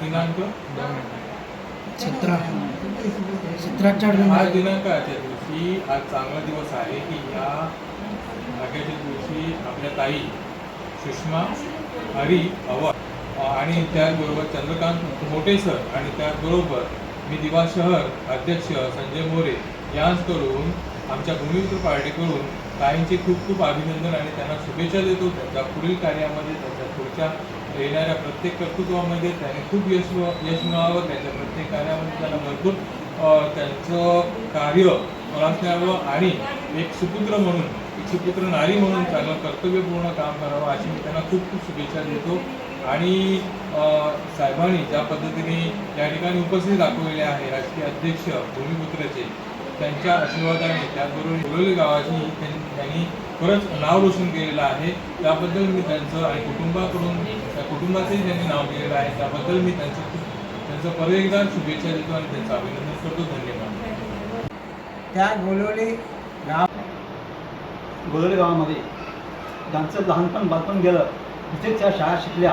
दिनांक? सतरा सतराच्या आज आठवड्यात दिनांकाच्या दिवशी आज चांगला दिवस आहे की ह्या भाग्याच्या दिवशी आपल्या ताई सुषमा हरी पवार अ, आणि त्याचबरोबर चंद्रकांत मोटे सर आणि त्याचबरोबर मी दिवा शहर अध्यक्ष संजय मोरे यांकडून आमच्या भूमिपुत्र पार्टीकडून ताईंचे खूप खूप अभिनंदन आणि त्यांना शुभेच्छा देतो. त्यांच्या पुढील कार्यामध्ये त्यांच्या पुढच्या येणाऱ्या प्रत्येक कर्तृत्वामध्ये त्याने खूप यश यश मिळावं त्यांच्या प्रत्येक कार्यामध्ये त्याला भरपूर त्यांचं कार्य मला आणि एक सुपुत्र म्हणून एक सुपुत्र नारी म्हणून चांगलं कर्तव्यपूर्ण काम करावं अशी मी त्यांना खूप खूप शुभेच्छा देतो. आणि साहेबांनी ज्या पद्धतीने या ठिकाणी उपस्थित दाखवलेले आहे राजकीय अध्यक्ष भूमिपुत्राचे त्यांच्या आशीर्वादाने त्याचबरोबर बोलोली गावाची त्यां- त्यांनी खरंच नाव रोशन केलेलं आहे. त्याबद्दल मी त्यांचं आणि कुटुंबाकडून त्या कुटुंबाचंही त्यांनी नाव केलेलं आहे. त्याबद्दल मी त्यांचं खूप त्यांचं परत एकदा शुभेच्छा देतो आणि त्यांचं अभिनंदन करतो. धन्यवाद. त्या गोलवली गाव गोदरे गावामध्ये ज्यांचं लहानपण बालपण गेलं. तिथेच त्या शाळा शिकल्या.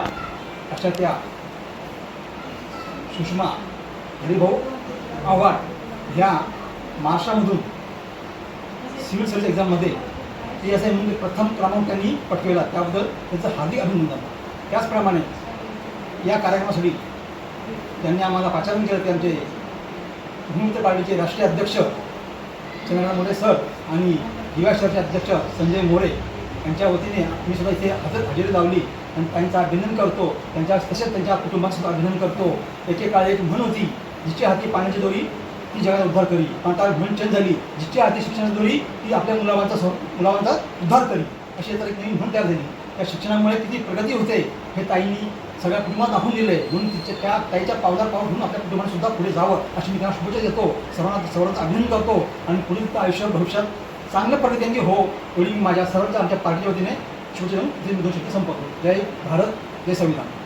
अशा त्या सुषमा हरिभाऊ आव्हाड ह्या महाराष्ट्रामधून सिव्हिल सर्व्हिस एक्झाममध्ये पी एस आयमध्ये प्रथम क्रमांक त्यांनी पटकवला. त्याबद्दल त्यांचं हार्दिक अभिनंदन. त्याचप्रमाणे या कार्यक्रमासाठी त्यांनी आम्हाला पाचारण केलं. ते आमचे पार्टीचे राष्ट्रीय अध्यक्ष चंद्रकांत मोरे सर आणि दिवा शहरचे अध्यक्ष संजय मोरे यांच्या वतीने मी सुद्धा इथे हजर हजेरी लावली आणि त्यांचं अभिनंदन करतो. त्यांच्या तसेच त्यांच्या कुटुंबाचं अभिनंदन करतो. एकेकाळी एक म्हण होती जिच्या हाती पाण्याची दोरी ती जगात उद्धार करी. पण आता म्हण चेंज झाली. जिच्या आधी शिक्षण दोरी ती आपल्या मुलांचा स्व मुलांचा उद्धार करी. अशी तर एक नवीन म्हण तयार झाली. त्या शिक्षणामुळे किती प्रगती होते हे ताईंनी सगळ्या कुटुंबात दाखवून दिले म्हणून तिच्या त्या ताईच्या पावदार पाऊल घेऊन आपल्या कुटुंबाने सुद्धा पुढे जावं अशी मी त्यांना शुभेच्छा देतो. सर्वांना सर्वांचं अभिनंदन करतो. आणि पुढील आयुष्य भविष्यात चांगल्या पद्धतीने हो. एवढी मी माझ्या सर्वांच्या आमच्या पार्टीच्या वतीने शुभेच्छा देऊन इथे मी दोन संपवतो. जय भारत जय संविधान.